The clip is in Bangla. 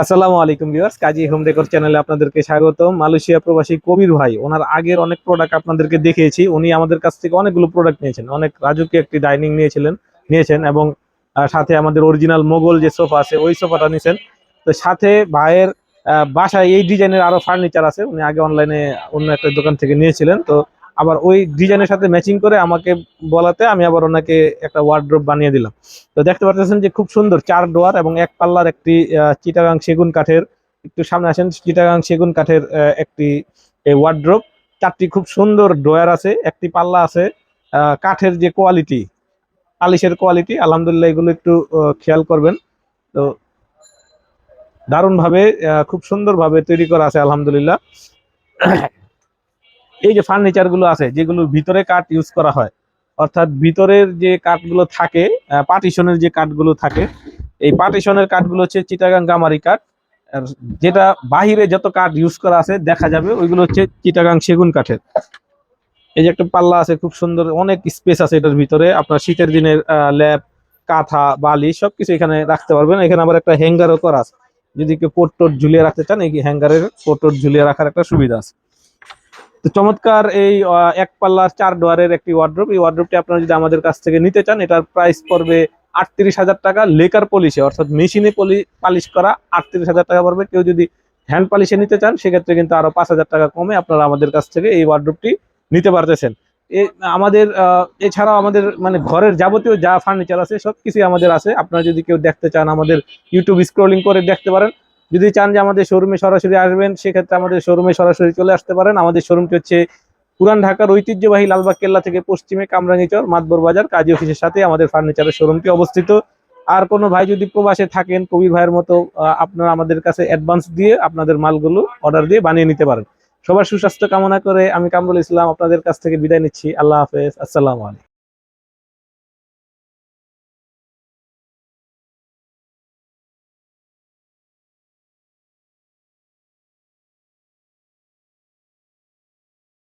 আসসালামু আলাইকুম ভিউয়ার্স, কাজী হোম ডেকোর চ্যানেলে আপনাদেরকে স্বাগত মালয়েশিয়া প্রবাসী কবির ভাই, ওনার আগের অনেক প্রোডাক্ট আপনাদেরকে দেখিয়েছি। উনি আমাদের কাছ থেকে অনেকগুলো প্রোডাক্ট নিয়েছেন, অনেক রাজকীয় একটি ডাইনিং নিয়েছিলেন, নিয়েছেন এবং সাথে আমাদের অরিজিনাল মোগল যে সোফা আছে, ওই সোফাটা নিয়েছেন তো সাথে ভাইয়ের বাসায় এই ডিজাইনের আরও ফার্নিচার আছে। উনি আগে অনলাইনে অন্য একটা দোকান থেকে নিয়েছিলেন। তো আবার ওই ডিজাইনের সাথে ম্যাচিং করে আমাকে বলাতে আমি আবার ওনাকে একটা ওয়ার্ড্রোব বানিয়ে দিলাম। তো দেখতে পাচ্ছেন যে খুব সুন্দর চার ডোয়ার এবং এক পাল্লার একটি চিটাগাং সেগুন কাঠের, একটু সামনে আসেন, চিটাগাং সেগুন কাঠের একটি ওয়ার্ড্রোব চারটি খুব সুন্দর ড্রয়ার আছে, একটি পাল্লা আছে কাঠের যে কোয়ালিটি পালিশের কোয়ালিটি আলহামদুলিল্লাহ এগুলো একটু খেয়াল করবেন। তো দারুণভাবে খুব সুন্দরভাবে তৈরি করা আছে, আলহামদুলিল্লাহ। এই যে ফার্নিচারগুলো আছে, যেগুলো ভিতরে কাঠ ইউজ করা হয়, অর্থাৎ ভিতরের যে কাঠগুলো থাকে পার্টিশনের যে কাঠগুলো থাকে, এই পার্টিশনের কাঠগুলো হচ্ছে চিটাগাং গামারি কাঠ। যেটা বাহিরে যত কাঠ ইউজ করা আছে, দেখা যাবে, ওইগুলো হচ্ছে চিটাগাং সেগুন কাঠের। এই যে একটা পাল্লা আছে, খুব সুন্দর, অনেক স্পেস আছে এটার ভিতরে। আপনার শীতের দিনের ল্যাব কাঁথা, বালি, সবকিছু এখানে রাখতে পারবেন। এখানে আবার একটা হ্যাঙ্গারও করা আছে। যদি কেউ কোট টোট ঝুলিয়ে রাখতে চান, এই হ্যাঙ্গারের কোট টোট ঝুলিয়ে রাখার একটা সুবিধা আছে। তো চমৎকার এই এক পাল্লার চার ডোয়ারের একটি ওয়ার্ড্রোপ এই ওয়ার্ড্রোপটি আপনারা যদি আমাদের কাছ থেকে নিতে চান, এটার প্রাইস পড়বে আটত্রিশ হাজার টাকা। লেকার পলিশে অর্থাৎ মেশিনে পলি পালিশ করা আটত্রিশ হাজার টাকা পড়বে। কেউ যদি হ্যান্ড পালিশে নিতে চান, সেক্ষেত্রে কিন্তু আরও পাঁচ হাজার টাকা কমে আপনারা আমাদের কাছ থেকে এই ওয়ার্ড্রোপটি নিতে পারতেছেন। এ, আমাদের এছাড়াও আমাদের মানে ঘরের যাবতীয় যা ফার্নিচার আছে সব কিছুই আমাদের আছে। আপনারা যদি কেউ দেখতে চান আমাদের ইউটিউব স্ক্রোলিং করে দেখতে পারেন। যদি চান যে আমাদের শোরুমে সরাসরি আসবেন, সেক্ষেত্রে আমাদের শোরুমে সরাসরি চলে আসতে পারেন। আমাদের শোরুমটি হচ্ছে পুরান ঢাকার ঐতিহ্যবাহী লালবাগ কেল্লা থেকে পশ্চিমে কামরাঙ্গিচর মাতবর বাজার, কাজী অফিসের সাথে আমাদের ফার্নিচারের শোরুমটি অবস্থিত। আর কোনো ভাই যদি প্রবাসে থাকেন, কবির ভাইয়ের মতো আপনারা আমাদের কাছে অ্যাডভান্স দিয়ে আপনাদের মালগুলো অর্ডার দিয়ে বানিয়ে নিতে পারেন। সবার সুস্বাস্থ্য কামনা করে আমি কামরুল ইসলাম আপনাদের কাছ থেকে বিদায় নিচ্ছি। আল্লাহ হাফেজ। আসসালামু আলাইকুম।